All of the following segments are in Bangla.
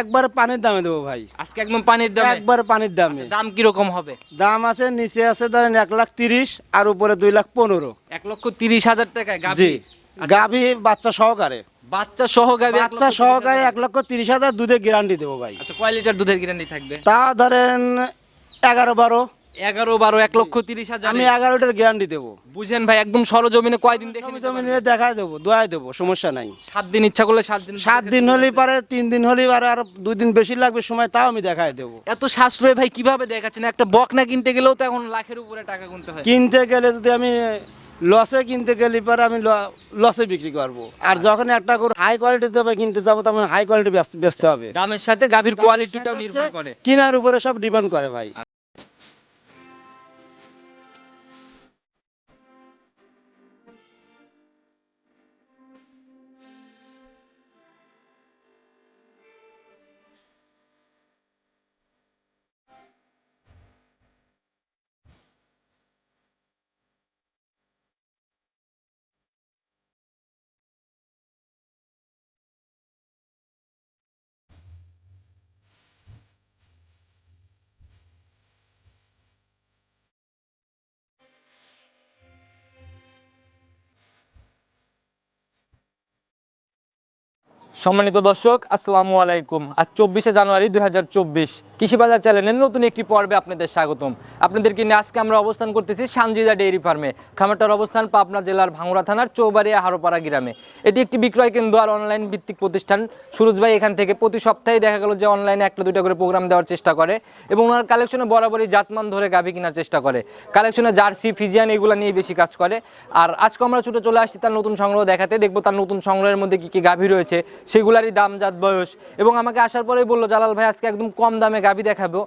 একবার পানির দামে দেবো ভাই। আজকে একদম পানির দাম? একবার পানির দামে। দাম কীরকম হবে? দাম আছে নিচে আছে ধরেন এক লাখ তিরিশ আর উপরে দুই লাখ পনেরো। এক লক্ষ তিরিশ হাজার টাকায় গাভি? গাভী বাচ্চা সহকারে। বাচ্চা সহ গাভি বাচ্চা সহকারে এক লক্ষ তিরিশ হাজার দুধে গ্যারান্টি দেবো ভাই। আচ্ছা কয় লিটার দুধের গ্যারান্টি থাকবে? তা ধরেন এগারো বারো। এগারো বারো এক লক্ষ তিরিশ হাজার। আমি এগারোটার গ্যারান্টি দেবো। বুঝেন ভাই একদম সরজমিনে কয়দিন দেখে জমি নিতে জমি পারবেন? নিয়ে দেখায় দেবো দোয়াই দেবো সমস্যা নাই। সাত দিন ইচ্ছা করলে সাত দিন সাত দিন হলেই পারে তিন দিন হলেই পারে আর দুই দিন বেশি লাগবে সময় তাও আমি দেখায় দেবো। এত সাশ্রয় ভাই কীভাবে দেখাচ্ছেন? একটা কিনতে গেলেও তো এখন লাখের উপরে টাকা গুনতে হয়। কিনতে গেলে যদি আমি লসে কিনতে গেলে পরে আমি লসে বিক্রি করব। আর যখন একটা করে হাই কোয়ালিটি দেবে কিনতে যাব তখন হাই কোয়ালিটি বেচতে হবে। দামের সাথে গাভীর কোয়ালিটিটাও নির্ভর করে। কিনার উপরে সব ডিপেন্ড করে ভাই। সম্মানিত দর্শক, আসসালামু আলাইকুম। আজ চব্বিশে জানুয়ারি দুই হাজার চব্বিশ। কৃষি বাজার চ্যানেলের নতুন একটি পর্বে আপনাদের স্বাগতম। আপনাদেরকে নিয়ে আজকে আমরা অবস্থান করতেছি সানজিদা ডেইরি ফার্মে, খামারটার অবস্থান পাবনা জেলার ভাঙড়া থানার চৌবাড়িয়া হারোপাড়া গ্রামে। এটি একটি বিক্রয় কেন্দ্র আর অনলাইন ভিত্তিক প্রতিষ্ঠান। সুরজ ভাই এখান থেকে প্রতি সপ্তাহে দেখা গেল যে অনলাইনে একটা দুইটা করে প্রোগ্রাম দেওয়ার চেষ্টা করে এবং ওনার কালেকশনে বরাবরই জাতমান ধরে গাভী কেনার চেষ্টা করে। কালেকশনে জার্সি, ফিজিয়ান এগুলো নিয়ে বেশি কাজ করে। আর আজকে আমরা ছুটে চলে আসছি তার নতুন সংগ্রহ দেখাতে। দেখব তার নতুন সংগ্রহের মধ্যে কি কি গাভী রয়েছে সেগুলারই দাম জাত বয়স। এবং আমাকে আসার পরেই বলল, জালাল ভাই, আজকে একদম কম দামে গাভী দেখাবো।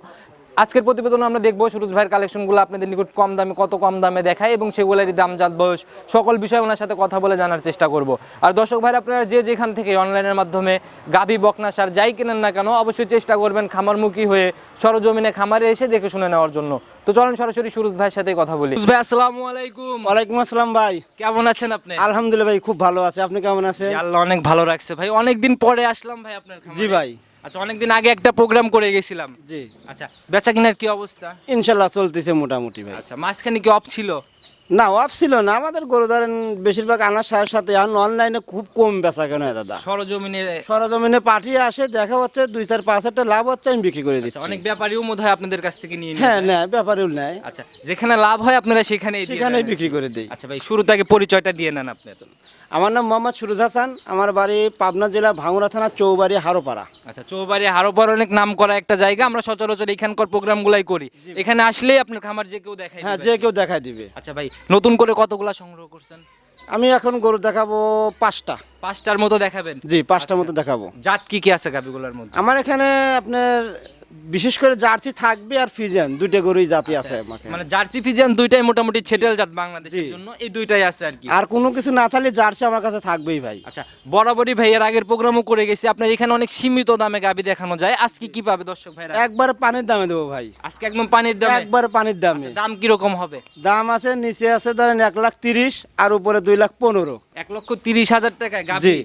আজকের প্রতিবেদন আমরা দেখব সুরজ ভাইয়ের কালেকশনগুলো আপনাদের নিকট কম দামে কত কম দামে দেখায় এবং সেগুলোরই দাম জাত বয়স সকল বিষয়ে ওনার সাথে কথা বলে জানার চেষ্টা করব। আর দর্শক ভাই আপনারা যে যেখান থেকে অনলাইনের মাধ্যমে গাভী বকনা সার যাই কেনেন না কেন অবশ্যই চেষ্টা করবেন খামারমুখী হয়ে সরজমিনে খামারে এসে দেখে শুনে নেওয়ার জন্য। তো চলেন সরাসরি সুরজ ভাইয়ের সাথে কথা বলি। ভাই আসসালামু আলাইকুম। ওয়ালাইকুম আসসালাম ভাই। কেমন আছেন আপনি? আলহামদুলিল্লাহ ভাই খুব ভালো আছে। আপনি কেমন আছেন? আল্লাহ অনেক ভালো রাখছে ভাই। অনেকদিন পরে আসলাম ভাই আপনার জি ভাই। আচ্ছা অনেকদিন আগে একটা প্রোগ্রাম করে গেছিলাম। জি। আচ্ছা বেচা কিনার কি অবস্থা? ইনশাল্লাহ চলতেছে মোটামুটি ভাই। আচ্ছা মাঝখানে কি অফ ছিল? না অফ ছিল না। আমাদের গরু ধরেন বেশিরভাগ আনার সাথে সাথে এখন অনলাইনে খুব কম বেচা কেন হয় দাদা। সরজমিনে সরজমিনে পাঠিয়ে আসে দেখা হচ্ছে দুই চার পাঁচ হাজার লাভ হচ্ছে আমি বিক্রি করে আচ্ছা, দিচ্ছি। অনেক ব্যাপারীও মনে হয় আপনাদের কাছ থেকে নিয়ে হ্যাঁ। নেয় ব্যাপারেও নেয় আচ্ছা যেখানে লাভ হয় আপনারা সেখানেই দিয়ে সেখানেই বিক্রি করে দিই। আচ্ছা ভাই শুরু থেকে পরিচয়টা দিয়ে নেন আপনি আমার নাম মোহাম্মদ সুরুজ হাসান আমার বাড়ি পাবনা জেলা ভাঙুরা থানা চৌবাড়ি হারোপাড়া। আচ্ছা চৌবাড়ি হারোপার অনেক নাম করা একটা জায়গা আমরা সচরাচর এখানকার প্রোগ্রামগুলাই করি। এখানে আসলেই আপনার খামার যে কেউ দেখাই হ্যাঁ যে কেউ দেখাই দিবে। আচ্ছা ভাই নতুন করে কতগুলা সংগ্রহ করছেন? আমি এখন গরু দেখাবো পাঁচটা। পাঁচটার মতো দেখাবেন? জি পাঁচটার মতো দেখাবো। জাত কি কি আছে গাবিগুলোর মধ্যে? আমার এখানে আপনার বিশেষ করে জার্সি থাকবে আর ফিজিয়ান দুইটা গরুই জাতি আছে আমাকে। মানে জার্সি ফিজিয়ান দুইটাই মোটামুটি ছেটেল জাত বাংলাদেশের জন্য এই দুইটাই আছে আর কি। আর কোনো কিছু না থাকলে জার্সি আমার কাছে থাকবেই ভাই। আচ্ছা বরাবরই ভাইয়ের আগের প্রোগ্রামও করে গেছি। আপনার এখানে অনেক সীমিত দামে গাবি দেখানো যায়। আজকে কি পাবে দর্শক ভাইরা? একবার পানির দামে দেবো ভাই। আজকে একদম পানির দামে। একবার পানির দামে। আচ্ছা, দাম কীরকম হবে? দাম আছে নিচে আছে ধরেন এক লাখ তিরিশ আর উপরে দুই লাখ পনেরো। এক লক্ষ তিরিশ হাজার টাকায় গাবি।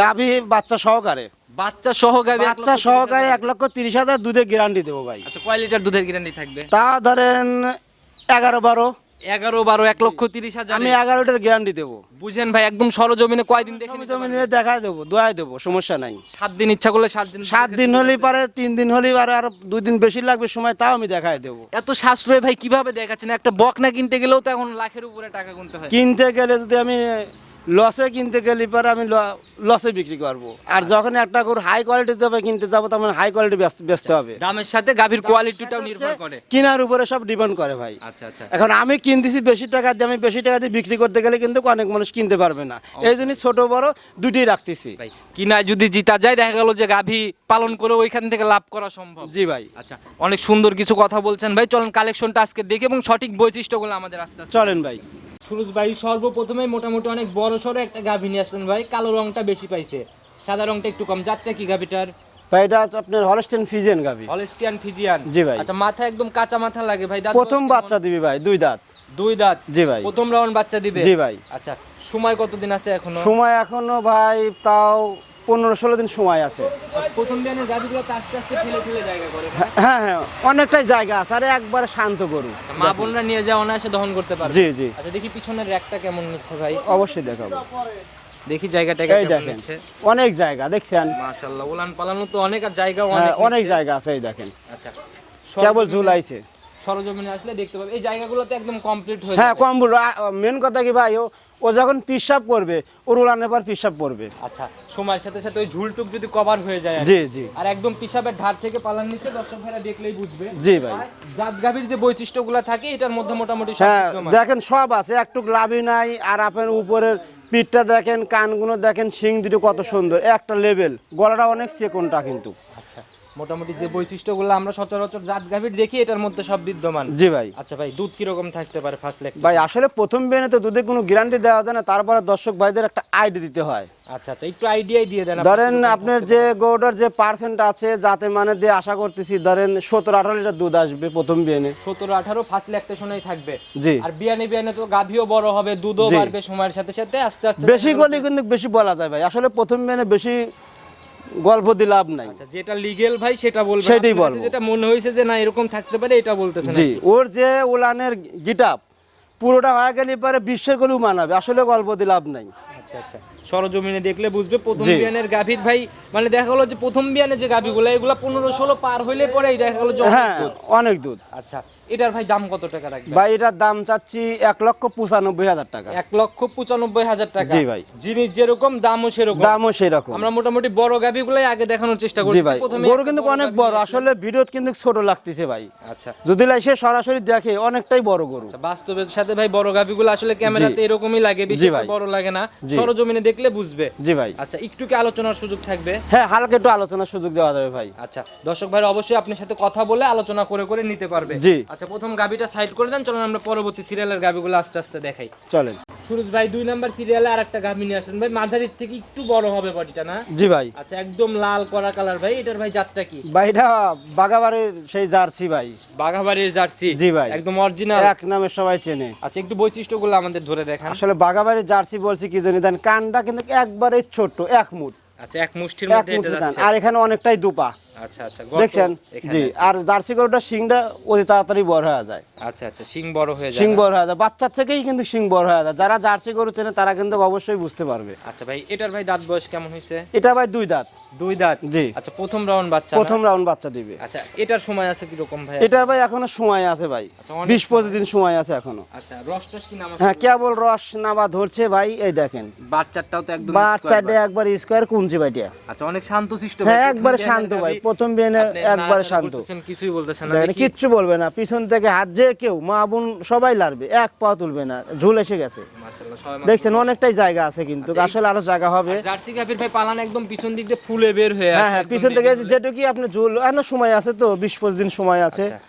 গাভী বাচ্চা সহকারে। বাচ্চা সহ গাবি বাচ্চা সহকারে এক লক্ষ তিরিশ হাজার দুধে গ্যারান্টি দেবো ভাই। আচ্ছা কয় লিটার দুধের গ্যারান্টি থাকবে? তা ধরেন এগারো বারো। এগারো বারো এক লক্ষ তিরিশ হাজার। আমি এগারোটার গ্যারান্টি দেবো। বুঝেন ভাই একদম সরজমিনে কয়দিন দেখে দেখায় দেবো দোয়াই দেবো সমস্যা নাই। সাত দিন ইচ্ছা করলে সাত দিন সাত দিন হলেই পারে তিন দিন হলেই পারে আর দুই দিন বেশি লাগবে সময় তাও আমি দেখায় দেবো। এত সাশ্রয় ভাই কীভাবে দেখাচ্ছেন? একটা বকনা কিনতে গেলেও তো এখন লাখের উপরে টাকা গুনতে হয়। কিনতে গেলে যদি আমি লসে কিনতে গেলে পরে আমি লসে বিক্রি করব। আর যখন একটা গরু হাই কোয়ালিটি দেবে কিনতে যাব তখন হাই কোয়ালিটি বেচতে হবে। দামের সাথে গাভীর কোয়ালিটিটাও নির্ভর করে। কিনার উপরে সব ডিপেন্ড করে ভাই। আচ্ছা আচ্ছা। এখন আমি কিনতেছি বেশি টাকা দিয়ে আমি বেশি টাকা দিয়ে বিক্রি করতে গেলে কিন্তু অনেক মানুষ কিনতে পারবে না। এই জন্য ছোট বড় দুটোই রাখতেছি। কিনায় যদি জিতা যায় দেখা গেল যে গাভী পালন করে ওইখান থেকে লাভ করা সম্ভব। জি ভাই। আচ্ছা অনেক সুন্দর কিছু কথা বলছেন ভাই। চলেন কালেকশনটা আজকে দেখে এবং সঠিক বৈশিষ্ট্যগুলো আমাদের আস্তে চলেন ভাই। সুরজ ভাই সর্বপ্রথমে মোটামুটি অনেক বড় সড়ো একটা গাভী নিয়ে আসলেন ভাই। কালো রংটা বেশি পাইছে। সাদা রংটা একটু কম। যাতটা কি গাভীটার? ভাই এটা আপনার হলস্টেন ফিজিয়ান গাভী। হলস্টিয়ান ফিজিয়ান জি ভাই। আচ্ছা মাথা একদম কাঁচা মাথা লাগে ভাই। দাঁত প্রথম বাচ্চা দিবি ভাই দুই দাঁত। দুই দাঁত? জি ভাই। প্রথম রাউন্ড বাচ্চা দিবে? জি ভাই। আচ্ছা সময় কতদিন আছে এখনও? সময় এখনও ভাই তাও পনেরো ষোলো দিন সময় আছে। প্রথম বিয়ানের গাভিগুলো আস্তে আস্তে ঠেলে ঠেলে জায়গা করে হ্যাঁ হ্যাঁ অনেকটাই জায়গা আছে। আরে একবারে শান্ত গরু। আচ্ছা, মা বোনরা নিয়ে যাওয়া অনায়াসে দহন করতে পারবে। জি জি। আচ্ছা দেখি পিছনের র্যাকটা কেমন নিচ্ছে ভাই। অবশ্যই দেখাবো। দেখি জায়গাটা এই দেখেন অনেক জায়গা দেখছেন? মাশাআল্লাহ উলান পালানো তো অনেক আর জায়গা হ্যাঁ অনেক অনেক জায়গা আছে এই দেখেন। আচ্ছা। কেবল সরজমিনে- ঝুলাইছে। সরজমিনে আসলে দেখতে পাবে। এই জায়গাগুলো তো একদম কমপ্লিট হয়ে হ্যাঁ কম মেন কথা কি ভাই ও ও যখন পিসাব করবে ওর উলানের পর পিসাব করবে। আচ্ছা সময়ের সাথে সাথে ওই ঝুলটুক যদি কভার হয়ে যায় জি জি। আর একদম পিসাবের ধার থেকে পালার নিচে দর্শক ভাইরা দেখলেই বুঝবে। জি ভাই। জাত গাভীর যে বৈশিষ্ট্যগুলো থাকে এটার মধ্যে মোটামুটি সব হ্যাঁ দেখেন সব আছে একটু লাভই নাই আর আপনার উপরের পিঠটা দেখেন কানগুলো দেখেন শিং দুটো কত সুন্দর একটা লেভেল গলাটা অনেক চেকনটা কিন্তু। মোটামুটি যে বৈশিষ্ট্যগুলো আমরা সচরাচর জাত গাভীর দেখি এটার মধ্যে সব বিদ্যমান। জি ভাই। আচ্ছা ভাই দুধ কীরকম থাকতে পারে ফার্স্ট লেগ ভাই আসলে প্রথম বেনে তো দুধে কোনো গ্যারান্টি দেওয়া যায় না তারপরে দর্শক ভাইদের একটা আইডি দিতে হয়। আচ্ছা আচ্ছা একটু আইডিয়াই দিয়ে দেন ধরেন আপনার যে গৌডার যে পার্সেন্ট আছে যাতে মানে দিয়ে আশা করতেছি ধরেন সতেরো আঠারো লিটার দুধ আসবে প্রথম বিয়ানে সতেরো আঠারো ফার্স্ট ল্যাকটেশনেই থাকবে। জি। আর বিয়ানে বিয়ানে তো গাভীও বড় হবে দুধও। বাড়বে সময়ের সাথে সাথে আস্তে আস্তে বেশি গলি কিন্তু বেশি বলা যায় ভাই। আসলে প্রথম বিয়ানে বেশি গল্প দি লাভ নাই। আচ্ছা যেটা লিগেল ভাই সেটা বলবেন। সেটাই বলব। যেটা মনে হয়েছে যে না এরকম থাকতে পারে এটা বলতেছেন জি ওর যে উলানের গিটাপ পুরোটা হয়ে গেলে পরে বিশ্বের গলু মানাবে আসলে গল্প দিয়ে লাভ নাই। আচ্ছা আচ্ছা। সরজমিনে দেখলে বুঝবে প্রথম বিয়ানের গাভীর ভাই মানে দেখা গেলো যে প্রথম বিয়ানে যে গাভীগুলো এগুলো পনেরো ষোলো পার হইলে পরেই দেখা গেলো যে হ্যাঁ দুধ। অনেক দুধ। আচ্ছা এটার ভাই দাম কত টাকা রাখবে ভাই এটার দাম চাচ্ছি এক লক্ষ পঁচানব্বই হাজার টাকা। এক লক্ষ পঁচানব্বই হাজার টাকা। জি ভাই। জিনিস যেরকম দামও সেরকম। দামও সেই রকম আমরা মোটামুটি বড় গাভীগুলাই আগে দেখানোর চেষ্টা করছি। ভাই প্রথমে গরু কিন্তু অনেক বড় আসলে ভিডিও কিন্তু ছোট লাগতেছে ভাই। আচ্ছা। যদি সে সরাসরি দেখে অনেকটাই বড় গরু। আচ্ছা, বাস্তবের সাথে ভাই বড় গাভীগুলো আসলে ক্যামেরাতে এরকমই লাগে বেশি। বড় লাগে না। সরজমিনে দেখলে বুঝবে। জি ভাই। আচ্ছা একটু কি আলোচনার সুযোগ থাকবে? হ্যাঁ হালকা একটু আলোচনার সুযোগ দেওয়া যাবে ভাই। আচ্ছা দর্শক ভাই অবশ্যই আপনার সাথে কথা বলে আলোচনা করে করে নিতে পারবে। জি। আচ্ছা প্রথম গাবিটা সাইড করে দেন চলুন আমরা পরবর্তী সিরিয়ালের গাবিগুলো আস্তে আস্তে দেখাই। চলেন। সুরজ ভাই দুই নাম্বার সিরিয়ালে আর একটা গাভি নিয়ে আসেন ভাই। মাঝারির থেকে একটু বড় হবে বডিটা না? জি ভাই। আচ্ছা একদম লাল করা কালার ভাই। এটার ভাই জাতটা কি? ভাই এটা বাগাবাড়ির সেই জার্সি ভাই। বাঘাবাড়ির জার্সি? জি ভাই। একদম অরিজিনাল? এক নামে সবাই চেনে। আচ্ছা একটু বৈশিষ্ট্যগুলো আমাদের ধরে দেখান। আসলে বাগাবাড়ির জার্সি বলছি কি জানি দেন কানটা কিন্তু একবারে ছোট এক মুঠ। আচ্ছা এক মুষ্টির মধ্যে এটা যাচ্ছে। আর এখানে অনেকটাই দুপা। আচ্ছা আচ্ছা দেখছেন? জি আর জার্সি গরুটা শিংটা অতি তাড়াতাড়ি বড় হয়ে যায়। আচ্ছা আচ্ছা শিং বড় হয়ে যায় শিং বড় হয়ে যায়। বাচ্চার থেকেই কিন্তু শিং বড় হয়ে যায়। যারা জার্সি গরু চেনে তারা কিন্তু অবশ্যই বুঝতে পারবে। আচ্ছা ভাই এটার ভাই দাঁত বয়স কেমন হয়েছে? এটা ভাই দুই দাঁত। দুই দাঁত? জি। আচ্ছা প্রথম রাউন্ড বাচ্চা প্রথম রাউন্ড বাচ্চা দিবে। আচ্ছা এটার সময় আছে কীরকম ভাই? এটার ভাই এখনও সময় আছে ভাই। আচ্ছা, অনেক বিশ পঁচিশ দিন সময় আছে এখনও। আচ্ছা রস টস কি নাম হ্যাঁ কেবল রস নাবা ধরছে ভাই এই দেখেন। বাচ্চাটাও তো একদম বাচ্চাটা একবার স্কোয়ার কুঞ্চি ভাইটা আচ্ছা অনেক শান্তশিষ্ট হ্যাঁ ভাই, একবারে শান্ত ভাই প্রথম বিয়ানে একবার শান্ত। কিছুই বলতেছেন না। কিচ্ছু বলবে না। পিছন থেকে হাত যে কেউ মা বোন সবাই লাড়বে এক পা তুলবে না ঝুল এসে গেছে। দেখছেন অনেকটাই জায়গা আছে কিন্তু আচ্ছা, আসলে আরও জায়গা হবে। জার্সি গাভীর ভাই পালান একদম পিছন দিক দিয়ে ফুলে বের হয়ে হ্যাঁ হ্যাঁ পিছন থেকে ready হলে। যেটুকি আপনি ঝুল এখন সময় আছে তো বিশ পঁচিশ দিন সময় আছে। আচ্ছা,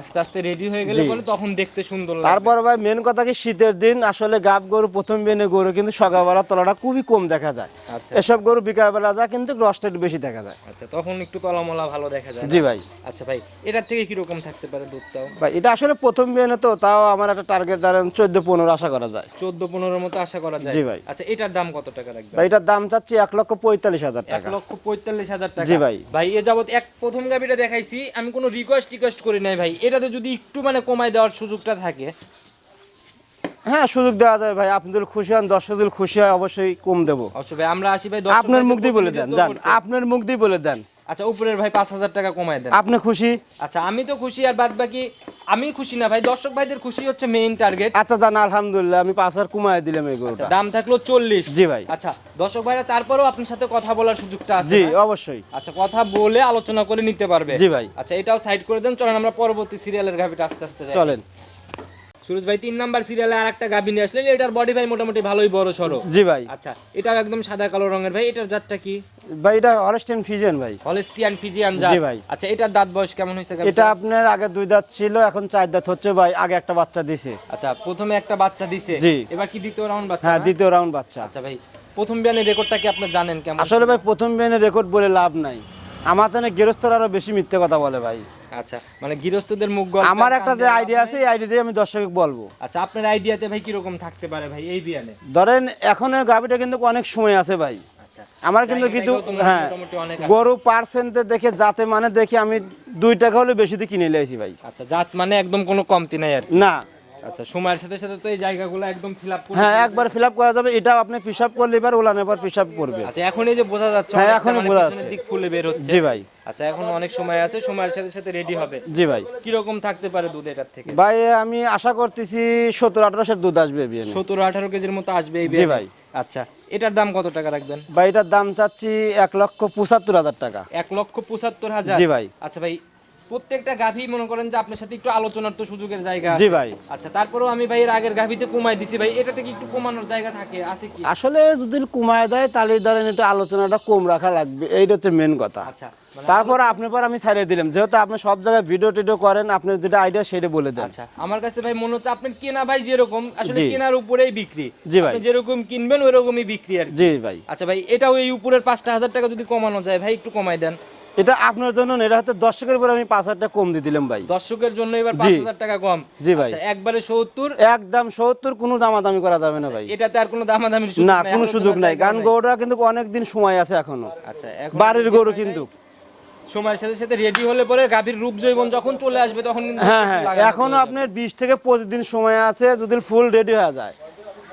আস্তে আস্তে রেডি হয়ে গেলে। পরে তখন দেখতে সুন্দর লাগবে। তারপর ভাই মেন কথা কি শীতের দিন আসলে গাব গরু প্রথম বেনে গরু কিন্তু সকালবেলা তলাটা খুবই কম দেখা যায়। আচ্ছা। এসব গরু বিকালবেলা যা কিন্তু রসটা একটু বেশি দেখা যায়। আচ্ছা তখন একটু তলামলা ভালো দেখা যায় জি ভাই। আচ্ছা ভাই এটার থেকে কি রকম থাকতে পারে দুধটাও? ভাই এটা আসলে প্রথম বিয়ানে তো তাও আমার একটা টার্গেট ধরেন চোদ্দ পনেরো আশা করা যায়। চোদ্দ পনেরোর মতো আশা করা যায়? জি ভাই। আচ্ছা এটার দাম কত টাকা রাখবে ভাই এটার দাম চাচ্ছি এক লক্ষ পঁয়তাল্লিশ হাজার এক টাকা লক্ষ পঁয়তাল্লিশ হাজার টাকা? জি ভাই। ভাই এ যাবত এক প্রথম গাবিটা দেখাইছি আমি কোনো রিকোয়েস্ট টিকোয়েস্ট করি নাই ভাই। এটাতে যদি একটু মানে কমাই দেওয়ার সুযোগটা থাকে। হ্যাঁ সুযোগ দেওয়া যাবে ভাই। আপনি যদি খুশি হন দর্শক যদি খুশি হয় অবশ্যই কম দেবো। অবশ্যই ভাই আমরা আসি ভাই দর্শক আপনার মুখ দিয়ে বলে দেন প্রতিনিধিত্ব যান করতে। আপনার মুখ দিয়ে বলে দেন। আচ্ছা উপরের ভাই পাঁচ হাজার টাকা কমাই দেন। আপনি খুশি? আচ্ছা আমি তো খুশি আর বাদ বাকি আমি খুশি না ভাই দর্শক ভাইদের খুশি হচ্ছে মেইন টার্গেট আচ্ছা জান আলহামদুলিল্লাহ আমি পাঁচ হাজার কমায় দিলাম এই আচ্ছা গরুটা দাম থাকল চল্লিশ। জি ভাই। আচ্ছা দর্শক ভাইরা তারপরেও আপনার সাথে কথা বলার সুযোগটা আছে জি অবশ্যই। আচ্ছা কথা বলে আলোচনা করে নিতে পারবে। জি ভাই। আচ্ছা এটাও সাইড করে দেন চলেন আমরা পরবর্তী সিরিয়ালের গাভিটা আস্তে আস্তে যাই। চলেন। সুরজ ভাই তিন নাম্বার সিরিয়ালে আর একটা গাভি নিয়ে আসলেন এটার বডি ভাই মোটামুটি ভালোই বড় সড়ো জি ভাই। আচ্ছা এটাও একদম সাদা কালো রঙের ভাই এটার জাতটা কি? ভাই এটা অরেস্টেন ফিজেন ভাই। হলেস্টিয়ান ফিজিয়ান জাত। জি ভাই। আচ্ছা এটার দাঁত বয়স কেমন হয়েছে এটা আপনার আগে দুই দাঁত ছিল এখন চার দাঁত হচ্ছে ভাই আগে একটা বাচ্চা দিছে। আচ্ছা প্রথমে একটা বাচ্চা দিছে জি। এবার কি দ্বিতীয় রাউন্ড বাচ্চা হ্যাঁ দ্বিতীয় রাউন্ড বাচ্চা। আচ্ছা ভাই প্রথম বিয়ানের রেকর্ডটা কি আপনি জানেন কেমন? আসলে ভাই প্রথম বিয়ানের রেকর্ড বলে লাভ নাই। আমার তো গৃহস্থরা আরও বেশি মিথ্যে কথা বলে ভাই। আচ্ছা মানে গৃহস্থদের মুখ গল্প আমার একটা যে আইডিয়া আছে এই আইডিয়া দিয়ে আমি দর্শক বলব। আচ্ছা আপনার আইডিয়াতে ভাই কীরকম থাকতে পারে ভাই এই বিয়ানে ধরেন এখন গাভিটা কিন্তু অনেক সময় আছে ভাই। আচ্ছা। আমার কিন্তু কিন্তু হ্যাঁ। গরু পার্সেন্টে দেখে যাতে মানে দেখে আমি দুই টাকা হলে বেশি দিয়ে কিনে নিয়েছি ভাই। আচ্ছা জাত মানে একদম কোনো কমতি নাই আর না আচ্ছা সময়ের সাথে সাথে তো এই জায়গাগুলো একদম ফিল আপ করে হ্যাঁ একবার ফিল আপ করা যাবে এটাও আপনি পিসাব করলে এবার ওলানের পর পিসাব করবে। আচ্ছা এখন এই যে বোঝা যাচ্ছে হ্যাঁ, এখনই মানে বোঝা যাচ্ছে। দিক ফুলে বের হচ্ছে। জি ভাই। আচ্ছা এখন অনেক সময় আছে সময়ের সাথে সাথে রেডি হবে। জি ভাই। কীরকম থাকতে পারে দুধ এটার থেকে? ভাই আমি আশা করতেছি সত্তর আঠারোশের দুধ আসবে বিয়ে সতেরো আঠারো কেজির মতো আসবে এই জি ভাই। আচ্ছা এটার দাম কত টাকা রাখবেন? ভাই এটার দাম চাচ্ছি এক লক্ষ পঁচাত্তর হাজার টাকা। এক লক্ষ পঁচাত্তর হাজার? জি ভাই। আচ্ছা ভাই প্রত্যেকটা গাভী মনে করেন যে আপনার সাথে একটু আলোচনার তো সুযোগের জায়গা জি ভাই। আচ্ছা তারপরেও আমি ভাই এর আগের গাভীতে কমাই দিছি ভাই এটাতে কি একটু কমানোর জায়গা থাকে আছে কি? আসলে যদি কমায় দেয় তাহলে ধরেন একটু আলোচনাটা কম রাখা লাগবে এইটা হচ্ছে মেন কথা। আচ্ছা মানে তারপর আপনার পর আমি ছাড়িয়ে দিলাম যেহেতু আপনি সব জায়গায় ভিডিও টিডিও করেন আপনার যেটা আইডিয়া সেটা বলে দেন। আচ্ছা আমার কাছে ভাই মনে হচ্ছে আপনার কেনা ভাই যেরকম আসলে কেনার উপরেই বিক্রি। জি ভাই। আপনি যেরকম কিনবেন ওইরকমই বিক্রি আর জি ভাই। আচ্ছা ভাই এটাও এই উপরের পাঁচটা হাজার টাকা যদি কমানো যায় ভাই একটু কমাই দেন। এটা আপনার জন্য এটা হচ্ছে দর্শকের উপর আমি পাঁচ হাজার টাকা কম দিয়ে দিলাম ভাই। দর্শকের জন্য এবার পাঁচ হাজার টাকা কম। জি ভাই। আচ্ছা, একবারে সত্তর? একদম সত্তর কোনো দামাদামি করা যাবে না ভাই। এটাতে আর কোনো দামাদামি না কোনো সুযোগ নাই কারণ গরুটা কিন্তু অনেক দিন সময় আছে এখনও। আচ্ছা বাড়ির গরু কিন্তু। সময়ের সাথে সাথে রেডি হলে পরে গাভীর রূপ জৈবন যখন চলে আসবে তখন কিন্তু হ্যাঁ হ্যাঁ এখনও আপনার বিশ থেকে পঁচিশ দিন সময় আছে যদি ফুল রেডি হয়ে যায়।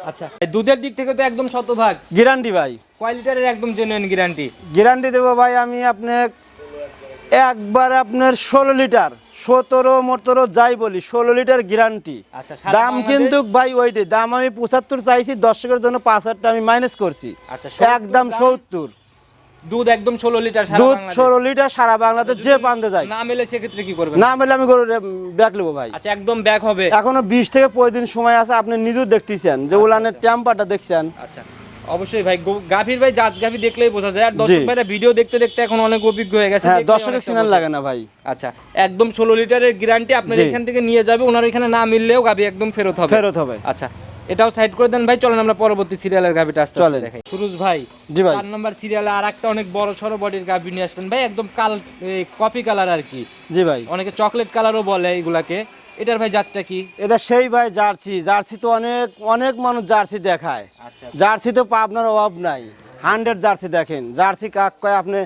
আচ্ছা দুধের দিক থেকে তো একদম শতভাগ। গ্যারান্টি ভাই। কয় লিটারের একদম জেনুইন গ্যারান্টি গ্যারান্টি দেবো ভাই আমি আপনার একবার আপনার ষোলো লিটার সতেরো মতেরো যাই বলি ষোলো লিটার গ্যারান্টি আচ্ছা দাম কিন্তু ভাই ওইটাই দাম আমি পঁচাত্তর চাইছি দর্শকের জন্য পাঁচ হাজারটা আমি মাইনাস করছি। আচ্ছা, 70 একদম সত্তর। দুধ একদম ষোলো লিটার দুধ ষোলো লিটার সারা বাংলাদেশ যে পান্তে যায়। না মেলে সেক্ষেত্রে কি করবেন? না মেলে আমি গরু ব্যাক নেব ভাই। আচ্ছা একদম ব্যাক হবে। এখনও বিশ থেকে দিন সময় আছে আপনি নিজেও দেখতেছেন যে উলানের টেম্পারটা দেখছেন। আচ্ছা। অবশ্যই ভাই গাভীর ভাই জাত গাভী দেখলেই বোঝা যায়। আর দর্শক ভাইরা ভিডিও দেখতে দেখতে এখন অনেক অভিজ্ঞ হয়ে গেছে। হ্যাঁ দর্শকের সিনার লাগে না ভাই। আচ্ছা একদম ষোলো লিটারের গ্যারান্টি আপনার এখান থেকে নিয়ে যাবে। ওনার এখানে না মিললেও গাভী একদম ফেরত হবে। ফেরত হবে। আচ্ছা এটাও সাইড করে দেন ভাই। চলেন আমরা পরবর্তী সিরিয়ালের গাভিটা আসতে চলেন। দেখাই। সুরুজ ভাই জি ভাই। চার নম্বর সিরিয়ালে আর একটা অনেক বড় সড়ো বডির গাভি নিয়ে আসলেন। ভাই একদম কাল কফি কালার আর কি। জি ভাই। অনেকে চকলেট কালারও বলে এইগুলাকে। এটার ভাই জাতটা কি? এটা সেই ভাই জার্সি। জার্সি তো অনেক অনেক মানুষ জার্সি দেখায়। আচ্ছা জার্সি তো পাবনার অভাব নাই। হান্ড্রেড জার্সি দেখেন। জার্সি কাক কয় আপনি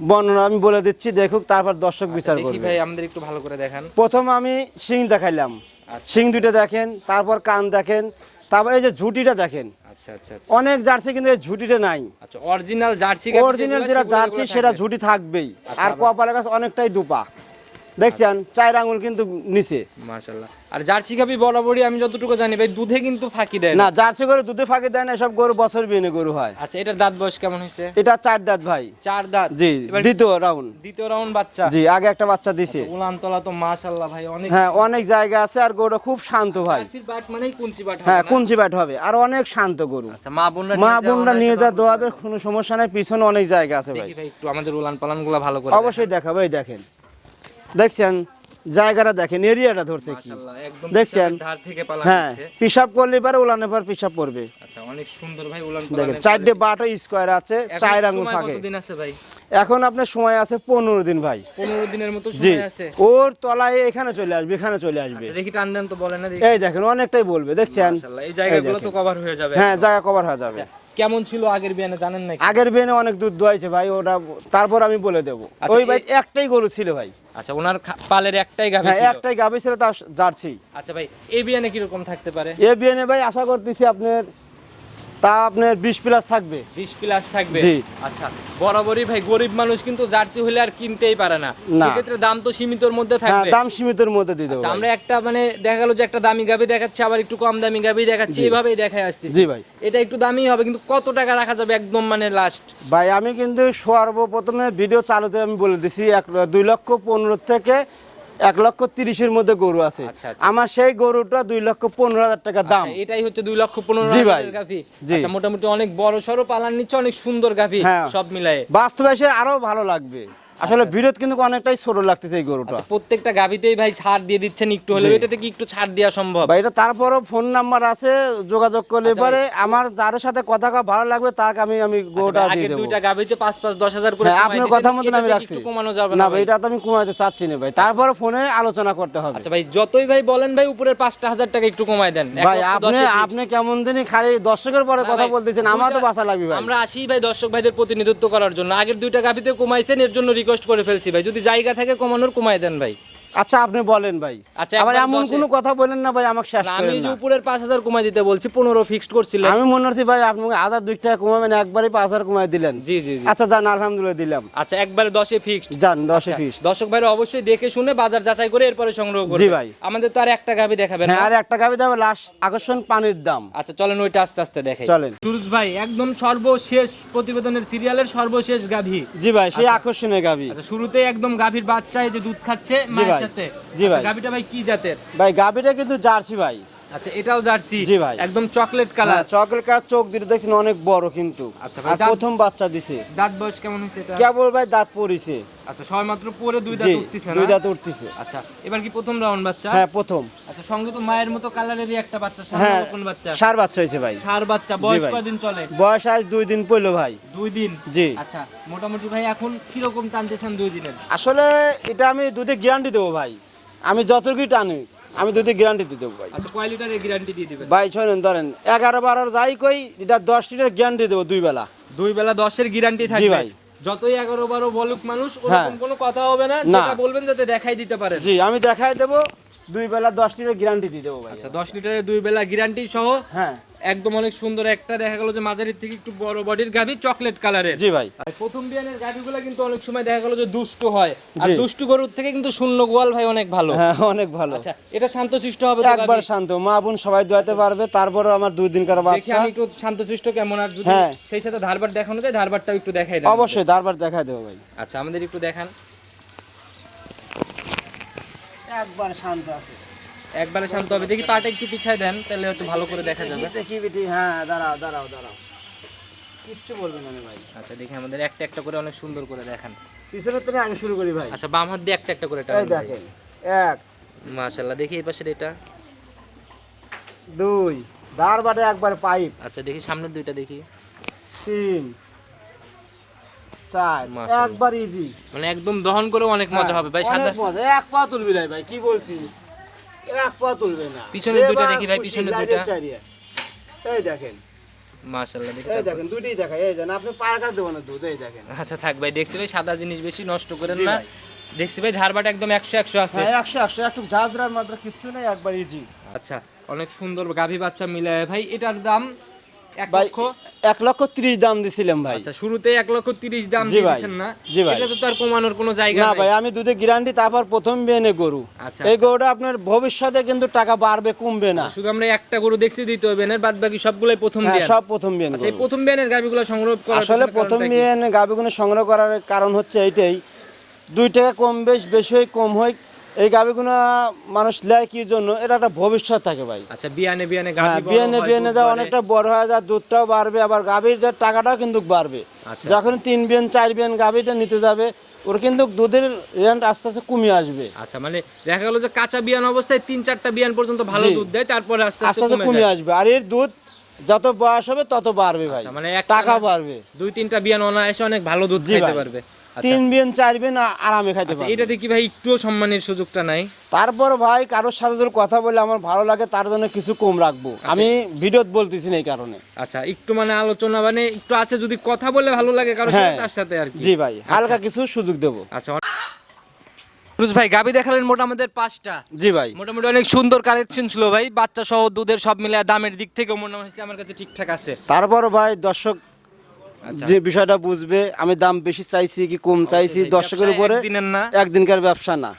বর্ণনা আমি বলে দিচ্ছি দেখুক তারপর দর্শক বিচার দেখি করবে। ভাই আমাদের একটু ভালো করে দেখান। প্রথম আমি শিং দেখাইলাম। আচ্ছা। শিং দুটো দেখেন তারপর কান দেখেন তারপর এই যে ঝুটিটা দেখেন। আচ্ছা আচ্ছা আচ্ছা। অনেক জার্সি কিন্তু এই ঝুটিটা নাই। আচ্ছা অরিজিনাল জার্সি অরিজিনাল যেটা জার্সি সেটা ঝুটি থাকবেই। আর কপালের কাছে অনেকটাই দুপা। দেখছেন চার আঙুল কিন্তু নিচে। মাশাআল্লাহ। আর জার্সি গাভি বরাবরই আমি যতটুকু জানি ভাই দুধে কিন্তু ফাঁকি দেয় না। জার্সি করে দুধে ফাঁকি দেয় না এসব গরু বছর বিনে গরু হয়। আচ্ছা এটার দাঁত বয়স কেমন হয়েছে? এটা চার দাঁত ভাই। চার দাঁত? জি দ্বিতীয় রাউন্ড দ্বিতীয় রাউন্ড বাচ্চা। জি আগে একটা বাচ্চা দিছে। উলানতলা তো মাশাআল্লাহ ভাই অনেক হ্যাঁ অনেক জায়গা আছে আর গরুটা খুব শান্ত ভাই। জার্সির বাট মানেই কুঞ্চি বাট হ্যাঁ? কুঞ্চি ব্যাট হবে আর অনেক শান্ত গরু। আচ্ছা মা বোনরা মা বোনরা নিয়ে যা হবে কোনো সমস্যা নাই পিছনে অনেক জায়গা আছে ভাই দেখি ভাই। একটু আমাদের উলান পালানগুলা ভালো করে অবশ্যই দেখাবো এই দেখেন। দেখছেন জায়গাটা দেখেন এরিয়াটা ধরছে কি? দেখছেন? থেকে হ্যাঁ পিসাব করলে পারে উলানে পর পিসাব পড়বে। আচ্ছা অনেক সুন্দর ভাই উলান দেখেন চারটে বাটা স্কোয়ার আছে চার আঙুল ফাঁকে ভাই? এখন আপনার সময় আছে পনেরো দিন ভাই। পনেরো দিনের মতো জি ওর তলায় এখানে চলে আসবে এখানে চলে আসবে। আচ্ছা দেখি টান দেন তো বলেন না এই দেখেন অনেকটাই বলবে দেখছেন? এই জায়গাগুলো তো কভার হয়ে যাবে হ্যাঁ জায়গা কভার হয়ে যাবে। আচ্ছা, কেমন ছিল আগের বিয়ানে জানেন নাকি? আগের বেনে অনেক দুধ দোয়াইছে ভাই ওটা তারপর আমি বলে দেবো। ওই ভাই একটাই গরু ছিল ভাই। আচ্ছা ওনার পালের একটাই গাভী হ্যাঁ একটাই গাভি ছিল তার জার্সি। আচ্ছা ভাই এবিএনে কি কীরকম থাকতে পারে? এ বিএনএ ভাই আশা করতেছি আপনার তা আপনার বিশ প্লাস থাকবে। বিশ প্লাস থাকবে? জি। আচ্ছা বরাবরই ভাই গরিব মানুষ কিন্তু জার্সি হলে আর কিনতেই পারে না। সেক্ষেত্রে দাম তো সীমিতর মধ্যে হ্যাঁ থাকবে। দাম সীমিতের মধ্যে দিয়ে দেবো আচ্ছা, আমরা একটা মানে দেখা গেল যে একটা দামি গাবি দেখাচ্ছে আবার একটু কম দামি গাবি দেখাচ্ছি এভাবেই দেখায় আসতেছি। জি ভাই। এটা একটু দামি হবে কিন্তু কত টাকা রাখা যাবে একদম মানে লাস্ট ভাই আমি কিন্তু সর্বপ্রথমে ভিডিও চালুতে আমি বলে দিছি এক দুই লক্ষ পনেরো থেকে এক লক্ষ তিরিশের মধ্যে গরু আছে আচ্ছা, আচ্ছা। আমার সেই গরুটা দুই লক্ষ পনেরো হাজার টাকা দাম এটাই হচ্ছে দুই লক্ষ পনেরো জি ভাই। আচ্ছা মোটামুটি অনেক বড় সড়ো পালার নিচ্ছে অনেক সুন্দর গাভি হ্যাঁ। সব মিলাই বাস্তবে আরও ভালো লাগবে আসলে বিরোধ কিন্তু অনেকটাই ছোট লাগতেছে এই গরুটা। আচ্ছা প্রত্যেকটা গাভিতেই ভাই ছাড় দিয়ে দিচ্ছেন একটু হলেও এটাতে কি একটু ছাড় দেওয়া সম্ভব? বা এটা তারপরও ফোন নাম্বার আছে যোগাযোগ করলে আচ্ছা, পরে আমার যার সাথে কথা কওয়া ভালো লাগবে তাকে আমি আমি গরুটা আচ্ছা, দিয়ে আগের দেবো। দুইটা গাভিতে পাঁচ পাঁচ দশ হাজার করে হ্যাঁ আপনার কথা মতন আমি রাখছি। একটু কমানো যাবে না ভাই? ভাই? এটা তো আমি কমাইতে চাচ্ছি না ভাই তারপরে ফোনে আলোচনা করতে হবে। আচ্ছা ভাই যতই ভাই বলেন ভাই উপরের পাঁচটা হাজার টাকা একটু কমায় দেন। ভাই আপনি আপনি কেমন দিনই খালি দর্শকের পরে কথা বলতেছেন আমার তো বাসা লাগবে ভাই। আমরা আসি ভাই দর্শক ভাইদের প্রতিনিধিত্ব করার জন্য। আগের দুইটা গাভিতে কমাইছেন এর জন্য রিকোয়েস্ট করে ফেলছি ভাই। যদি জায়গা থাকে কমানোর কমায় দেন ভাই। আচ্ছা আপনি বলেন ভাই। আচ্ছা, আবার এমন কোনো কথা বলেন না ভাই আমাকে শেষ না, আমি যে উপরের পাঁচ হাজার কমাই দিতে বলছি পনেরো ফিক্সড করছিলেন। আমি মনে হচ্ছি ভাই আপনি হাজার দুই টাকা কমাবেন একবারই পাঁচ হাজার কমাই দিলেন। জি জি জি। আচ্ছা যান আলহামদুলিল্লাহ দিলাম। আচ্ছা একবারে দশে ফিক্সড যান দশে ফিস দর্শক ভাইরা অবশ্যই দেখে শুনে বাজার যাচাই করে এরপরে সংগ্রহ করবে। জি ভাই। আমাদের তো আর একটা গাভি দেখাবেন হ্যাঁ না? আর একটা গাবি দাম লাস্ট আকর্ষণ পানির দাম। আচ্ছা চলেন ওইটা আস্তে আস্তে দেখাই। চলেন। সুরজ ভাই একদম সর্বশেষ প্রতিবেদনের সিরিয়ালের সর্বশেষ গাভি। জি ভাই সেই আকর্ষণের গাবি আচ্ছা শুরুতে একদম গাভীর বাচ্চা এই যে দুধ খাচ্ছে জি ভাই। জি ভাই। গাবিটা ভাই কি জাতের? ভাই গাবিটা কিন্তু জার্সি ভাই। আচ্ছা এটাও জার্সি। জি ভাই। একদম চকলেট কালার চকলেট কার চোখ দেখছেন অনেক বড় কিন্তু। আচ্ছা ভাই, প্রথম বাচ্চা দিছে। দাঁত বয়স কেমন হয়েছে এটা? কেবল ভাই দাঁত পড়িছে। আচ্ছা সবাই মাত্র পরে দুই দাঁত উঠতেছে দুই দাঁত উঠতেছে। আচ্ছা এবার কি প্রথম রাউন্ড বাচ্চা? হ্যাঁ প্রথম। আচ্ছা সঙ্গে তো মায়ের মতো কালারেরই একটা বাচ্চা হ্যাঁ কোন বাচ্চা। সার বাচ্চা হয়েছে ভাই। সার বাচ্চা বয়স কয়দিন চলে? বয়স আজ দুই দিন ভাই। দুই দিন? জি। আচ্ছা মোটামুটি ভাই এখন টানতেছেন দুই দিনের? আসলে এটা আমি দুধে গ্যারান্টি দেবো ভাই। আমি যতটুকুই টানি আমি দুধে গ্যারান্টি দিয়ে দেবো ভাই আচ্ছা কয় লিটারের গ্যারান্টি দিয়ে দিবেন ভাই শোনেন ধরেন এগারো বারো যাই কই এটা দশ লিটার গ্যারান্টি দেবো দুই বেলা দুই বেলা দশের গ্যারান্টি থাকবে ভাই। যতই এগারো বারো বলুক মানুষ হ্যাঁ। ওরকম কোনো কথা হবে না না। যেটা বলবেন যাতে দেখাই দিতে পারেন জি আমি দেখাই দেবো দুই বেলা দশ লিটার গ্যারান্টি দিয়ে দেবো ভাই। আচ্ছা দশ লিটারের দুই বেলা গ্যারান্টি সহ হ্যাঁ। একদম অনেক সুন্দর একটা দেখা গেল যে মাঝারির থেকে একটু বড় বডির চকলেট কালারের জি ভাই। প্রথম বিয়ানের কিন্তু অনেক সময় দেখা গেল যে দুষ্টু হয়। আর। দুষ্টু গরুর থেকে কিন্তু শূন্য গোয়াল ভাই অনেক ভালো। হ্যাঁ অনেক ভালো। আচ্ছা এটা শান্তশিষ্ট হবে একবার শান্ত। মা বোন সবাই দোয়াতে পারবে তারপরে আমার দুই দিনকার দেখি বাচ্চা। আমি একটু শান্তশিষ্ট কেমন আর যদি হ্যাঁ। সেই সাথে ধারবার দেখানো যায় ধারবারটাও একটু দেখাই দেন অবশ্যই তারপর দেখাই দেবো ভাই। আচ্ছা আমাদের একটু দেখান। একবার শান্ত আছে। একবারে শান্ত হবে। দেখি পাটা একটু পিছায় দেন তাহলে হয়তো ভালো করে দেখা যাবে। দেখি বেটি হ্যাঁ দাঁড়াও দাঁড়াও দাঁড়াও। কিচ্ছু বলবে না ভাই। আচ্ছা দেখি আমাদের একটা একটা করে অনেক সুন্দর করে দেখান। পিছনের থেকে আমি শুরু করি ভাই। আচ্ছা বাম হাত দিয়ে একটা একটা করে ভাই। দেখেন এক। মাশাআল্লাহ দেখি এই পাশের এটা। দুই। দাঁড় বাটে একবার পাইপ। আচ্ছা দেখি সামনের দুইটা দেখি। তিন। চার একবার ইজি মানে একদম দহন করে অনেক মজা হবে। ভাই সাদা এক পা তুলবি না ভাই কি এক পা তুলবে না। দুইটা দেখি ভাই। চারিয়ে। এই দেখেন। মাশাআল্লাহ এই দেখেন দুইটাই দেখাই। এই দেখেন আপনি পায়ের কাছে দেবো না দুধ এই দেখেন। আচ্ছা থাক ভাই দেখছি ভাই সাদা জিনিস বেশি নষ্ট করেন না। দেখছি ভাই ধারবাট একদম একশো একশো আছে। হ্যাঁ একশো একশো একটু ঝাঁঝরার মাত্রা কিচ্ছু নেই একবার ইজি আচ্ছা অনেক সুন্দর গাভী বাচ্চা মিলায় ভাই। এটার দাম এক লক্ষ? এক লক্ষ ত্রিশ দাম দিছিলাম ভাই। আচ্ছা শুরুতে এক লক্ষ তিরিশ দাম। না। জি ভাই। এটাতে তো আর কমানোর কোনো জায়গা না ভাই আমি দুধে গ্যারান্টি তারপর প্রথম বিয়েনে গরু। আচ্ছা, এই গরুটা আপনার ভবিষ্যতে কিন্তু টাকা বাড়বে কমবে না। শুধু আমরা একটা গরু দেখছি দিতে হবে না বাদ বাকি সবগুলাই প্রথম হ্যাঁ বিয়ান। সব প্রথম আচ্ছা এই প্রথম বিয়ানের গাভীগুলো সংগ্রহ করার আসলে প্রথম কি? গাভিগুলো সংগ্রহ করার কারণ হচ্ছে এইটাই। দুই টাকা কম বেশ বেশি হয় কম হয় এই গাভিগুলো মানুষ লেয় কি জন্য? এটা একটা ভবিষ্যৎ থাকে ভাই। আচ্ছা বিয়ানে বিয়ানে হ্যাঁ গাভী বিয়েনে বিয়েনে যা অনেকটা বড় হয়ে যায় দুধটাও বাড়বে আবার গাভীর টাকাটাও কিন্তু বাড়বে। আচ্ছা। যখন তিন বিয়েন চার বিয়েন গাভীটা নিতে যাবে ওর কিন্তু দুধের রেন্ট আস্তে আস্তে কমে আসবে। আচ্ছা মানে দেখা গেল যে কাঁচা বিয়ান অবস্থায় তিন চারটা বিয়ান পর্যন্ত ভালো দুধ দেয় তারপরে আস্তে আস্তে কমে আসবে। আর এর দুধ যত বয়স হবে তত বাড়বে ভাই। আচ্ছা, মানে টাকা বাড়বে। দুই তিনটা বিয়ান অনায়াসে অনেক ভালো দুধ দিতে পারবে। তিন বিয়েন চার বিয়েন আরামে খাইতে আচ্ছা, পারবে। এটাতে কি ভাই একটুও সম্মানের সুযোগটা নাই। তারপর ভাই কারোর সাথে যদি কথা বলে আমার ভালো লাগে তার জন্য কিছু কম রাখব। আমি ভিডিওত বলতেছি না এই কারণে। আচ্ছা একটু মানে আলোচনা মানে একটু আছে যদি কথা বলে ভালো লাগে কারোর সাথে হ্যাঁ। তার সাথে আর জি ভাই হালকা কিছু সুযোগ দেবো। আচ্ছা ফিরোজ ভাই গাবি দেখালেন মোটামুটি পাঁচটা। জি ভাই। মোটামুটি অনেক সুন্দর কালেকশন ছিল ভাই বাচ্চা সহ দুধের সব মিলে দামের দিক থেকে মোটামুটি আমার কাছে ঠিকঠাক আছে। তারপর ভাই দর্শক আচ্ছা যে বিষয়টা বুঝবে আমি দাম বেশি চাইছি কি কম চাইছি দর্শকের উপরে একদিনকার ব্যবসা না।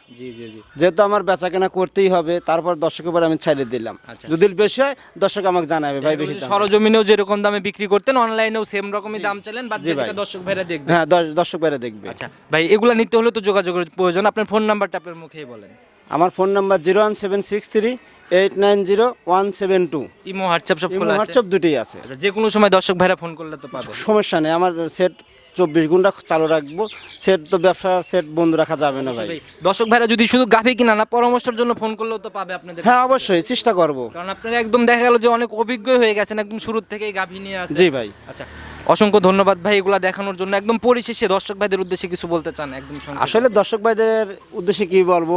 যেহেতু আমার বেচা কেনা করতেই হবে তারপর দর্শকের উপরে আমি ছাড়িয়ে দিলাম। আচ্ছা। যদি বেশি হয় দর্শক আমাকে জানাবে ভাই বেশি সরজমিনেও যেরকম দামে বিক্রি করতেন অনলাইনেও সেম রকমই দাম ভাই। বাকিটা দর্শক ভাইরা দেখবে। হ্যাঁ দর্শক বাইরে দেখবে। আচ্ছা ভাই এগুলা নিতে হলে তো যোগাযোগের প্রয়োজন। আপনার ফোন নাম্বারটা আপনার মুখেই বলেন। আমার phone number zero one seven six three eight nine zero one seven two imo WhatsApp সব খোলা হোয়াটসঅ্যাপ দুটোই আছে। আচ্ছা যে কোনো সময় দর্শক ভাইরা ফোন করলে তো পাবে। সমস্যা নেই আমার সেট চব্বিশ ঘণ্টা চালু রাখব। সেট তো ব্যবসা সেট বন্ধ রাখা যাবে না ভাই। দর্শক ভাইরা যদি শুধু গাভী কিনা না পরামর্শের জন্য ফোন করলেও তো পাবে আপনাদের। হ্যাঁ অবশ্যই চেষ্টা করব। কারণ আপনারা একদম দেখা গেল যে অনেক অভিজ্ঞ হয়ে গেছেন একদম শুরুর থেকেই গাভী নিয়ে আসেন জি ভাই। আচ্ছা অসংখ্য ধন্যবাদ ভাই এগুলা দেখানোর জন্য। একদম পরিশেষে দর্শক ভাইদের উদ্দেশ্যে কিছু বলতে চান একদম আসলে দর্শক ভাইদের উদ্দেশ্যে কি বলব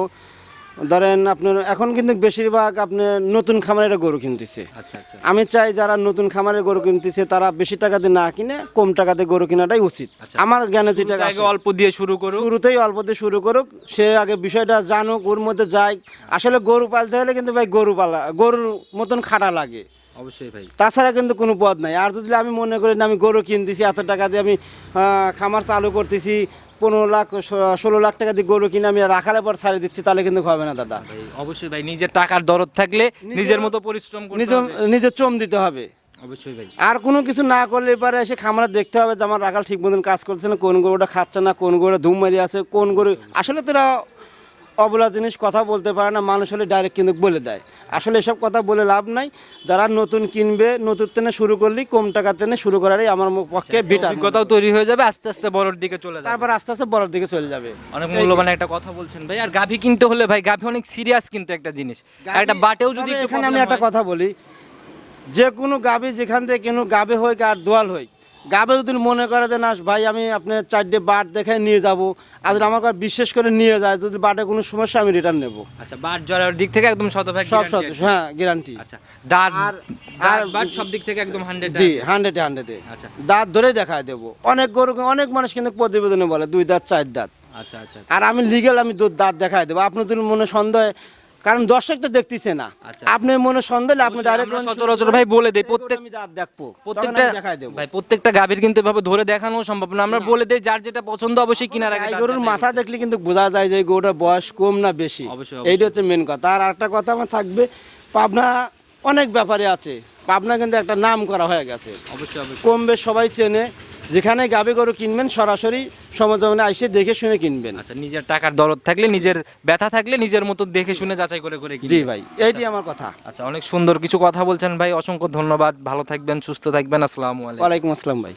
ধরেন আপনার এখন কিন্তু বেশিরভাগ আপনি নতুন খামারের গরু কিনতেছে। আচ্ছা আচ্ছা। আমি চাই যারা নতুন খামারের গরু কিনতেছে তারা বেশি টাকাতে না কিনে কম টাকাতে গরু কেনাটাই উচিত। আচ্ছা। আমার জ্ঞানে যেটা আগে অল্প দিয়ে শুরু করুক। শুরুতেই অল্প দিয়ে শুরু করুক সে আগে বিষয়টা জানুক ওর মধ্যে যায় আসলে গরু পালতে হলে কিন্তু ভাই গরু পালা গরুর মতন খাটা লাগে। অবশ্যই ভাই। তাছাড়া কিন্তু কোনো পথ নাই। আর যদি আমি মনে করি না আমি গরু কিনতেছি এত টাকা দিয়ে আমি খামার চালু করতেছি পনেরো লাখ ষোলো লাখ টাকা দিয়ে গরু কিনে আমি রাখালে পর ছাড়ে দিচ্ছি তাহলে কিন্তু হবে না দাদা। অবশ্যই ভাই নিজের টাকার দরদ থাকলে নিজের মতো পরিশ্রম নিজের নিজে নিজে চম দিতে হবে। অবশ্যই ভাই। আর কোনো কিছু না করলে এবারে এসে খামারে দেখতে হবে যে আমার রাখাল ঠিক মতন কাজ করছে না কোন গরুটা খাচ্ছে না কোন গরুটা ধুম মারি আছে কোন গরু আসলে তোরা অবলা জিনিস কথা বলতে পারে না মানুষ হলে ডাইরেক্ট কিন্তু বলে দেয়। আসলে এসব কথা বলে লাভ নাই। যারা নতুন কিনবে নতুন তেনে শুরু করলেই কম টাকা তেনে শুরু করারই আমার পক্ষে বিটার অভিজ্ঞতাও তৈরি হয়ে যাবে আস্তে আস্তে বড়র দিকে চলে যাবে। তারপর আস্তে আস্তে বড়র দিকে চলে যাবে। অনেক মূল্যবান একটা কথা বলছেন ভাই। আর গাভী কিনতে হলে ভাই গাভী অনেক সিরিয়াস কিন্তু একটা জিনিস। একটা বাটেও যদি এখানে আমি একটা কথা বলি। যে কোনো গাবি যেখান থেকে কোনো গাবে হোক আর দোয়াল হোক গাবে যদি মনে করে যে না ভাই আমি আপনার চারটে বাট দেখে নিয়ে যাব। আর যদি আমার কাছে বিশ্বাস করে নিয়ে যায় যদি বাটে কোনো সমস্যা আমি রিটার্ন নেব। আচ্ছা বাট জরার দিক থেকে একদম শতভাগ সব আছে। হ্যাঁ গ্যারান্টি আচ্ছা দাঁত আর- আর বাট সব দিক থেকে একদম হান্ড্রেড জি হান্ড্রেডে হান্ড্রেডে আচ্ছা। দাঁত ধরে দেখায় দেবো। অনেক গরু অনেক মানুষ কিন্তু প্রতিবেদনে বলে দুই দাঁত চার দাঁত। আচ্ছা আচ্ছা। আর আমি লিগেল আমি দু- দাঁত দেখায় দেবো। আপনার যদি মনে সন্দেহ কারণ দর্শক তো দেখতেছে না। আচ্ছা। আপনি মনে সন্দেহ আপনি ডাইরেক্ট সচরাচর ভাই বলে দেই প্রত্যেক দেখব। প্রত্যেকটা দেখায় দেবো। ভাই প্রত্যেকটা গাভীর কিন্তু এভাবে ধরে দেখানো সম্ভব না। আমরা বলে দেই যার যেটা পছন্দ অবশ্যই কিনার আগে গরুর মাথা দেখলে কিন্তু বোঝা যায় যে এই গরুটার বয়স কম না বেশি। এইটা হচ্ছে মেন কথা। আর একটা কথা আমার থাকবে পাবনা অনেক ব্যাপারে আছে। পাবনা কিন্তু একটা নাম করা হয়ে গেছে। কম বেশ সবাই চেনে। যেখানে গাবে গরু কিনবেন সরাসরি সমাজনে আইসে দেখে শুনে কিনবেন। আচ্ছা নিজের টাকার দরদ থাকলে নিজের ব্যথা থাকলে নিজের মতো দেখে শুনে যাচাই করে করে জি ভাই এইটি আমার কথা। আচ্ছা অনেক সুন্দর কিছু কথা বলছেন ভাই অসংখ্য ধন্যবাদ ভালো থাকবেন সুস্থ থাকবেন আসসালামু আলাইকুম। ওয়ালাইকুম আসসালাম ভাই।